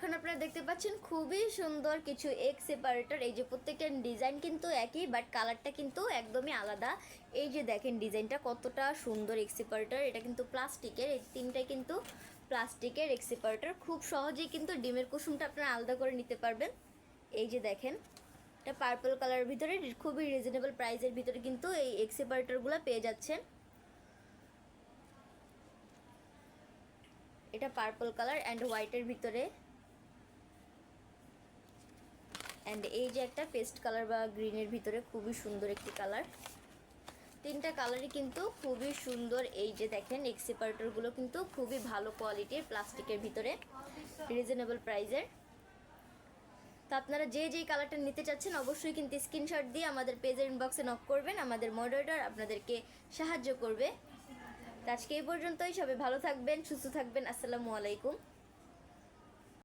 এখন আপনারা দেখতে পাচ্ছেন খুবই সুন্দর কিছু এগ সেপারেটর এই যে প্রত্যেকটার ডিজাইন কিন্তু একই বাট কালারটা কিন্তু একদমই আলাদা। এই যে দেখেন ডিজাইনটা কতটা সুন্দর এগ সেপারেটর এটা কিন্তু প্লাস্টিকের, এই তিনটাই কিন্তু প্লাস্টিকের এগ সেপারেটর খুব সহজেই কিন্তু ডিমের কুসুমটা আপনারা আলাদা করে নিতে পারবেন। এই যে দেখেন, এটা পার্পল কালারের ভিতরে, খুবই রিজনেবল প্রাইসের ভিতরে কিন্তু এই এগ সেপারেটরগুলো পেয়ে যাচ্ছেন। এটা পার্পল কালার অ্যান্ড হোয়াইটের ভিতরে। অ্যান্ড এই যে একটা পেস্ট কালার বা গ্রিনের ভিতরে খুবই সুন্দর একটি কালার। তিনটা কালারই কিন্তু খুবই সুন্দর। এই যে দেখেন, এক্সিপারেটরগুলো কিন্তু খুবই ভালো কোয়ালিটির প্লাস্টিকের ভিতরে রিজনেবল প্রাইজের তো আপনারা যে যেই কালারটা নিতে চাচ্ছেন, অবশ্যই কিন্তু স্ক্রিনশট দিয়ে আমাদের পেজের ইনবক্সে নক করবেন। আমাদের মডারেটর আপনাদেরকে সাহায্য করবে। তো আজকে এই পর্যন্তই। সবাই ভালো থাকবেন, সুস্থ থাকবেন। আসসালামু আলাইকুম।